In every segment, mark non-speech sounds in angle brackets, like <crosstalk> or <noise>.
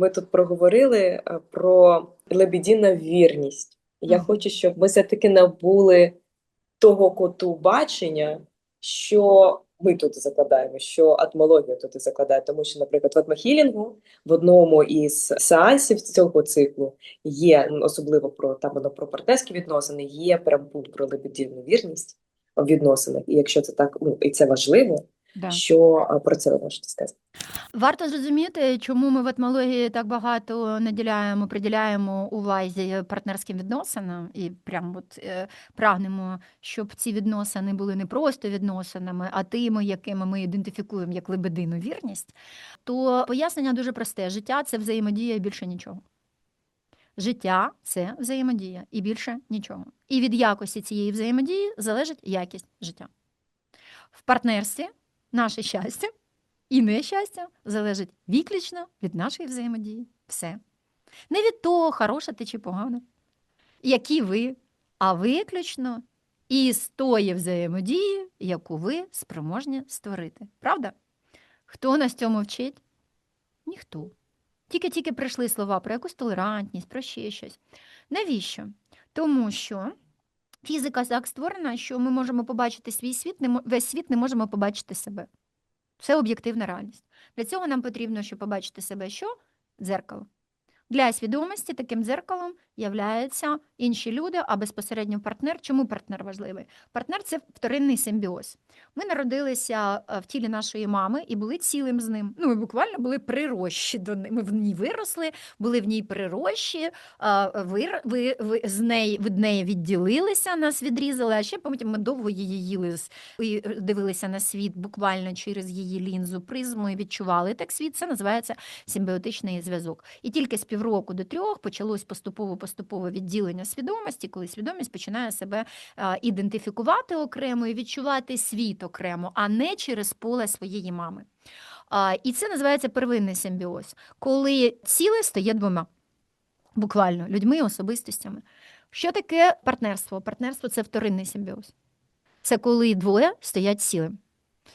Ми тут проговорили е, про лебедіна вірність. Я Мгм. хочу, щоб ми все-таки набули того коту бачення, що ми тут закладаємо, що атмологія тут і закладає. Тому що, наприклад, в атмохілінгу в одному із сеансів цього циклу є особливо про там воно про партнерські відносини, є прям пункт про лебедівну вірність в відносинах. І якщо це так, ну і це важливо, Да. що е, про це ви можете сказати? Варто зрозуміти, чому ми в етмології так багато наділяємо, приділяємо увазі партнерським відносинам і прям от е, прагнемо, щоб ці відносини були не просто відносинами, а тими, якими ми ідентифікуємо як лебедину вірність. То пояснення дуже просте: життя це взаємодія і більше нічого. Життя це взаємодія і більше нічого. І від якості цієї взаємодії залежить якість життя. В партнерстві наше щастя і нещастя залежить виключно від нашої взаємодії. Все. Не від того, хороша ти чи погана, які ви, а виключно із тої взаємодії, яку ви спроможні створити. Правда? Хто нас цьому вчить? Ніхто. Тільки-тільки прийшли слова про якусь толерантність, про ще щось. Навіщо? Тому що фізика так створена, що ми можемо побачити свій світ, не весь світ не можемо побачити себе. Це об'єктивна реальність. Для цього нам потрібно, щоб побачити себе, що дзеркало. Для свідомості таким дзеркалом являються інші люди, а безпосередньо партнер. Чому партнер важливий? Партнер це вторинний симбіоз. Ми народилися е, в тілі нашої мами і були цілим з ним. Ну, ми буквально були прирощі до неї. Ми в ній виросли, були в ній прирощі, е, ви, ви, ви з неї від неї відділилися, нас відрізали, а ще потім ми довго її їли і дивилися на світ буквально через її лінзу, призму і відчували так світ. Це називається симбіотичний зв'язок. І тільки з півроку до трьох почалось поступово поступове відділення свідомості, коли свідомість починає себе е, ідентифікувати окремо і відчувати світ окремо, а не через поле своєї мами. І це називається первинний симбіоз, коли ціле стає двома, буквально людьми і особистостями. Що таке партнерство? Партнерство це вторинний симбіоз. Це коли двоє стоять цілим.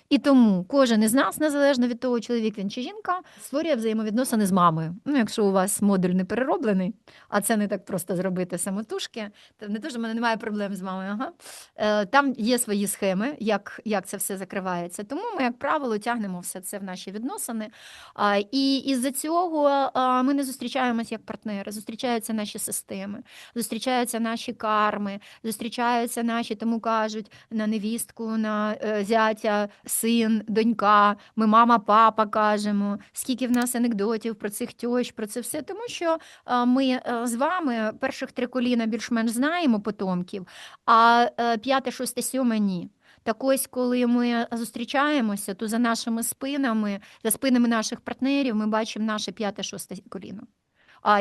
І тому кожен із нас, незалежно від того, чоловік він чи жінка, створює взаємовідносини з мамою. Ну, якщо у вас модуль не перероблений, а це не так просто зробити самотужки, то не що в мене немає проблем з мамою. Ага. Е, Там є свої схеми, як, як це все закривається. Тому ми, як правило, тягнемо все це в наші відносини. А, І із-за цього ми не зустрічаємось як партнери, зустрічаються наші системи, зустрічаються наші карми, зустрічаються наші, тому кажуть, на невістку, на е, зятя, син, донька. Ми мама, папа кажемо. Скільки в нас анекдотів про цих тьощ, про це все, тому що ми е, з вами перших три коліна більш-менш знаємо потомків, а е, п'яте, шосте, сьоме ні. Так ось, коли ми зустрічаємося, то за нашими спинами, за спинами наших партнерів, ми бачимо наше п'яте, шосте коліно.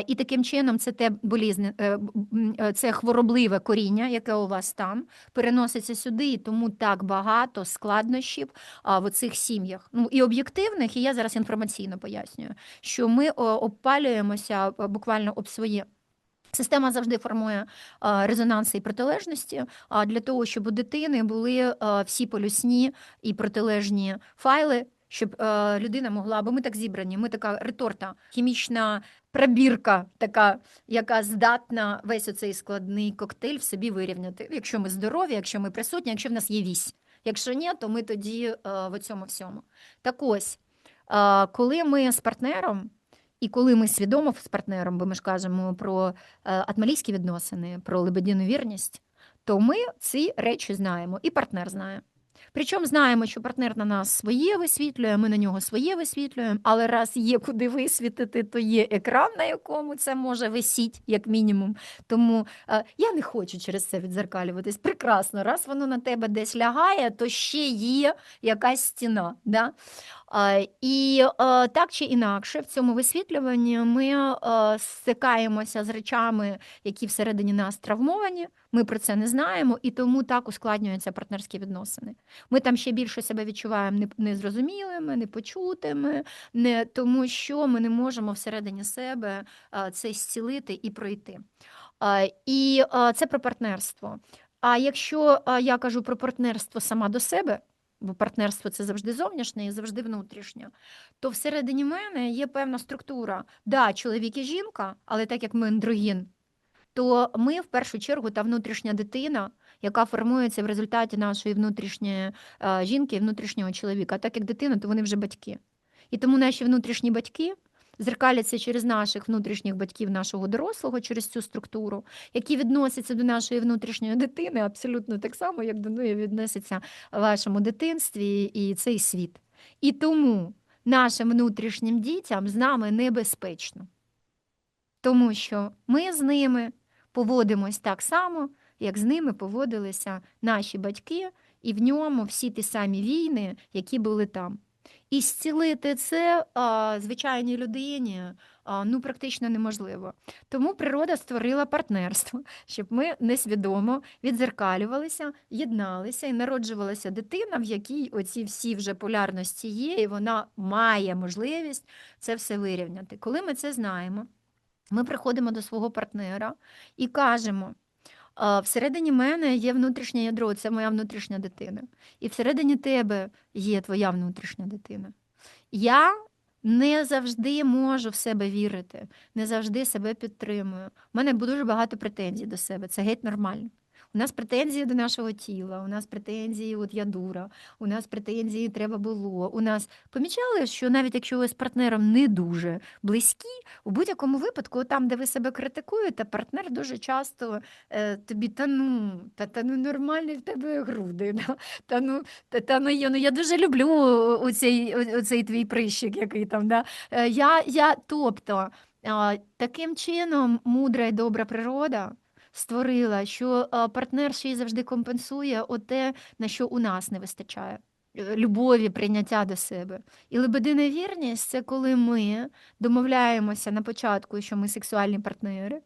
І таким чином це те болізне, е, це хворобливе коріння, яке у вас там, переноситься сюди, і тому так багато складнощів в цих сім'ях. Ну і об'єктивних, і я зараз інформаційно пояснюю, що ми обпалюємося е, буквально об своє. Система завжди формує резонанси і протилежності для того, щоб у дитини були всі полюсні і протилежні файли, щоб е, людина могла, бо ми так зібрані, ми така реторта, хімічна пробірка, така, яка здатна весь оцей складний коктейль в собі вирівняти. Якщо ми здорові, якщо ми присутні, якщо в нас є вісь. Якщо ні, то ми тоді е, в цьому всьому. Так ось, е, коли ми з партнером. І коли ми свідомо з партнером, бо ми ж кажемо про е, атмалійські відносини, про лебедіну вірність, то ми ці речі знаємо, і партнер знає. Причому знаємо, що партнер на нас своє висвітлює, ми на нього своє висвітлюємо, але раз є куди висвітити, то є екран, на якому це може висіти, як мінімум. Тому е, я не хочу через це відзеркалюватись. Прекрасно, раз воно на тебе десь лягає, то ще є якась стіна. Да? І так чи інакше, в цьому висвітлюванні ми стикаємося з речами, які всередині нас травмовані. Ми про це не знаємо, і тому так ускладнюються партнерські відносини. Ми там ще більше себе відчуваємо незрозумілими, непочутими, не тому, що ми не можемо всередині себе це зцілити і пройти. І це про партнерство. А якщо я кажу про партнерство сама до себе, бо партнерство це завжди зовнішнє і завжди внутрішнє, то всередині мене є певна структура. Да, чоловік і жінка, але так як ми андрогін, то ми в першу чергу та внутрішня дитина, яка формується в результаті нашої внутрішньої е, жінки і внутрішнього чоловіка. Так як дитина, то вони вже батьки. І тому наші внутрішні батьки зеркаляться через наших внутрішніх батьків, нашого дорослого, через цю структуру, які відносяться до нашої внутрішньої дитини, абсолютно так само, як до неї відноситься в вашому дитинстві і цей світ. І тому нашим внутрішнім дітям з нами небезпечно, тому що ми з ними поводимось так само, як з ними поводилися наші батьки, і в ньому всі ті самі війни, які були там. І зцілити це а, звичайній людині а, ну, практично неможливо. Тому природа створила партнерство, щоб ми несвідомо відзеркалювалися, єдналися і народжувалася дитина, в якій оці всі вже полярності є, і вона має можливість це все вирівняти. Коли ми це знаємо, ми приходимо до свого партнера і кажемо. «А, Всередині мене є внутрішнє ядро, це моя внутрішня дитина. І всередині тебе є твоя внутрішня дитина. Я не завжди можу в себе вірити, не завжди себе підтримую. У мене дуже багато претензій до себе. Це геть нормально. У нас претензії до нашого тіла, у нас претензії, от я дура, у нас претензії треба було. У нас помічали, що навіть якщо ви з партнером не дуже близькі, у будь-якому випадку, там, де ви себе критикуєте, партнер дуже часто е, тобі та ну, та, та ну нормальні в тебе груди. Да? Та ну, та, та ну, я, ну я дуже люблю оцей, оцей твій прищик, який там. Да? Е, Я, я, тобто, таким чином мудра і добра природа створила, що партнер ще й завжди компенсує те, на що у нас не вистачає. е, Любові, прийняття до себе. І лебедина вірність це коли ми домовляємося на початку, що ми сексуальні партнери, е,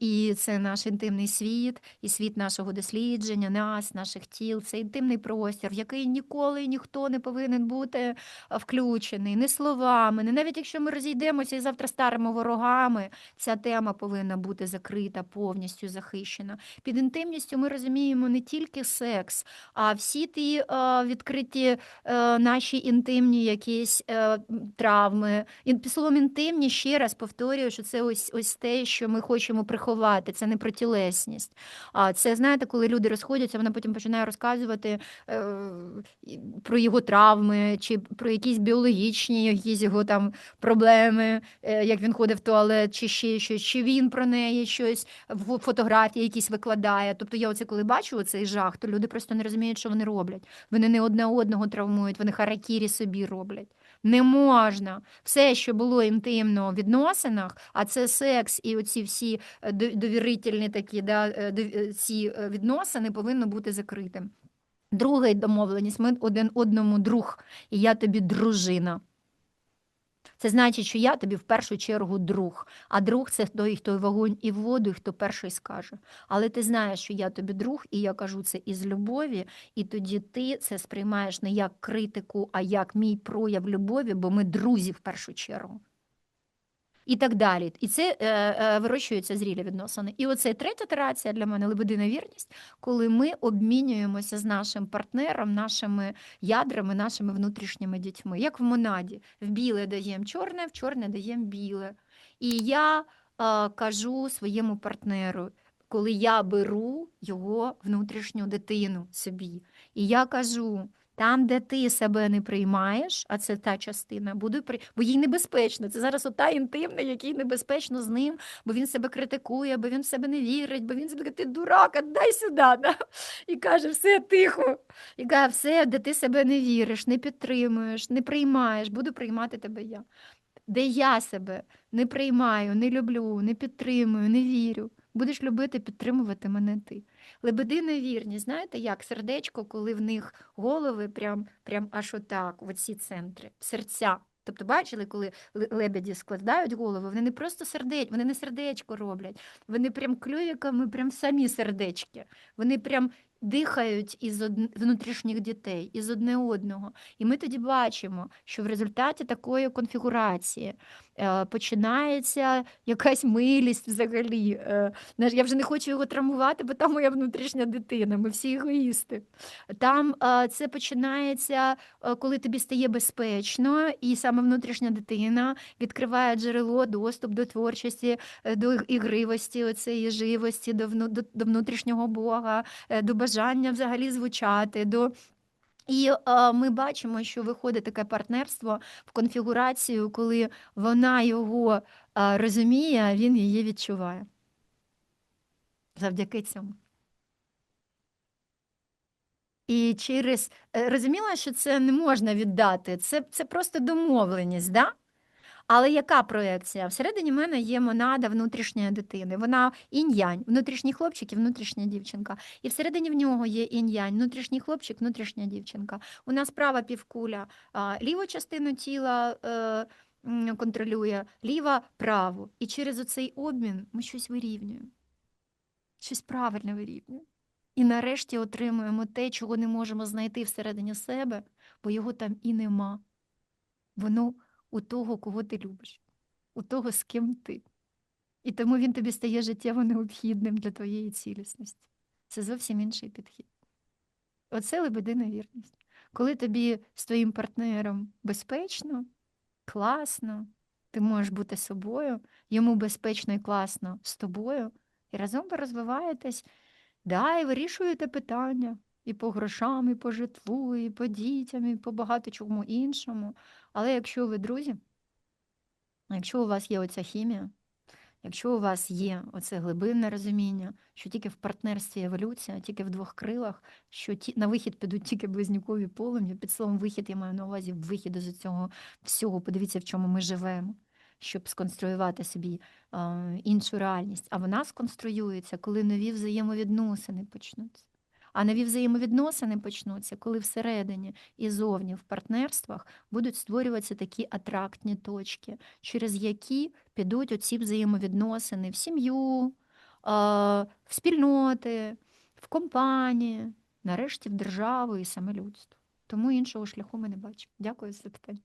і це наш інтимний світ, і світ нашого дослідження, нас, наших тіл, це інтимний простір, в який ніколи ніхто не повинен бути е, включений, не словами, не навіть якщо ми розійдемося і завтра старимо ворогами, ця тема повинна бути закрита, повністю захищена. Під інтимністю ми розуміємо не тільки секс, а всі ті е, відкриті е, наші інтимні якісь е, травми. І словом інтимні ще раз повторюю, що це ось ось те, що ми хочемо приховати. Це не про тілесність. А це знаєте, коли люди розходяться, вона потім починає розказувати е, про його травми чи про якісь біологічні якісь його там проблеми, е, як він ходить в туалет, чи ще щось, чи він про неї щось в фотографії якісь викладає. Тобто я оце коли бачу цей жах, то люди просто не розуміють, що вони роблять. Вони не одне одного травмують, вони харакірі собі роблять. Не можна все, що було інтимно в відносинах, а це секс і оці всі е, довірительні такі да, е, е, ці відносини повинно бути закритим. Друга домовленість, ми один одному друг, і я тобі дружина. Це значить, що я тобі в першу чергу друг, а друг це той, хто і вогонь і воду, і хто перший скаже. Але ти знаєш, що я тобі друг, і я кажу це із любові, і тоді ти це сприймаєш не як критику, а як мій прояв любові, бо ми друзі в першу чергу. І так далі. І це е, е, вирощуються зрілі відносини. І оце третя терація для мене лебедина вірність, коли ми обмінюємося з нашим партнером, нашими ядрами, нашими внутрішніми дітьми. Як в монаді. В біле даємо чорне, в чорне даємо біле. І я е, кажу своєму партнеру, коли я беру його внутрішню дитину собі, і я кажу. Там, де ти себе не приймаєш, а це та частина, буду при... бо їй небезпечно. Це зараз ота інтимна, який небезпечно з ним, бо він себе критикує, бо він в себе не вірить, бо він себе ти дурак, дай сюди. <laughs> Да? І каже, все тихо. І каже, все, де ти себе не віриш, не підтримуєш, не приймаєш, буду приймати тебе я. Де я себе не приймаю, не люблю, не підтримую, не вірю. Будеш любити, підтримувати мене ти. Лебедина вірність, знаєте, як сердечко, коли в них голови прям, прям аж отак, в оці центри, серця. Тобто, бачили, коли ле- лебеді складають голови, вони не просто сердеч, вони не сердечко роблять, вони прям клювиками, прям самі сердечки. Вони прям дихають із одн- внутрішніх дітей, із одне одного. І ми тоді бачимо, що в результаті такої конфігурації починається якась милість взагалі. Е, Я вже не хочу його травмувати, бо там моя внутрішня дитина, ми всі егоїсти. Там е, це починається, е, коли тобі стає безпечно, і саме внутрішня дитина відкриває джерело, доступ до творчості, е, до ігривості, оцеї живості, до, вну- до, до внутрішнього Бога, е, до бажання взагалі звучати. до... І е, ми бачимо, що виходить таке партнерство в конфігурацію, коли вона його е, розуміє, а він її відчуває. Завдяки цьому. І через е, розуміла, що це не можна віддати, це, це просто домовленість, да? Але яка проекція? Всередині мене є монада внутрішньої дитини. Вона інь-янь, внутрішній хлопчик і внутрішня дівчинка. І всередині в нього є інь-янь, внутрішній хлопчик, внутрішня дівчинка. У нас права півкуля ліву частину тіла е, контролює, ліва праву. І через оцей обмін ми щось вирівнюємо, щось правильне вирівнюємо. І нарешті отримуємо те, чого не можемо знайти всередині себе, бо його там і нема. Воно у того, кого ти любиш, у того, з ким ти. І тому він тобі стає життєво необхідним для твоєї цілісності. Це зовсім інший підхід. Оце лебедина вірність. Коли тобі з твоїм партнером безпечно, класно, ти можеш бути собою, йому безпечно і класно з тобою, і разом ви розвиваєтесь, да, і вирішуєте питання і по грошам, і по житлу, і по дітям, і по багато чому іншому. Але якщо ви друзі, якщо у вас є оця хімія, якщо у вас є оце глибинне розуміння, що тільки в партнерстві еволюція, тільки в двох крилах, що ті, на вихід підуть тільки близнюкові полум'я, під словом вихід я маю на увазі вихід із цього всього, подивіться, в чому ми живемо, щоб сконструювати собі е, іншу реальність. А вона сконструюється, коли нові взаємовідносини почнуться. А нові взаємовідносини почнуться, коли всередині і зовні в партнерствах будуть створюватися такі атрактні точки, через які підуть оці взаємовідносини в сім'ю, в спільноти, в компанії, нарешті в державу і саме людство. Тому іншого шляху ми не бачимо. Дякую за питання.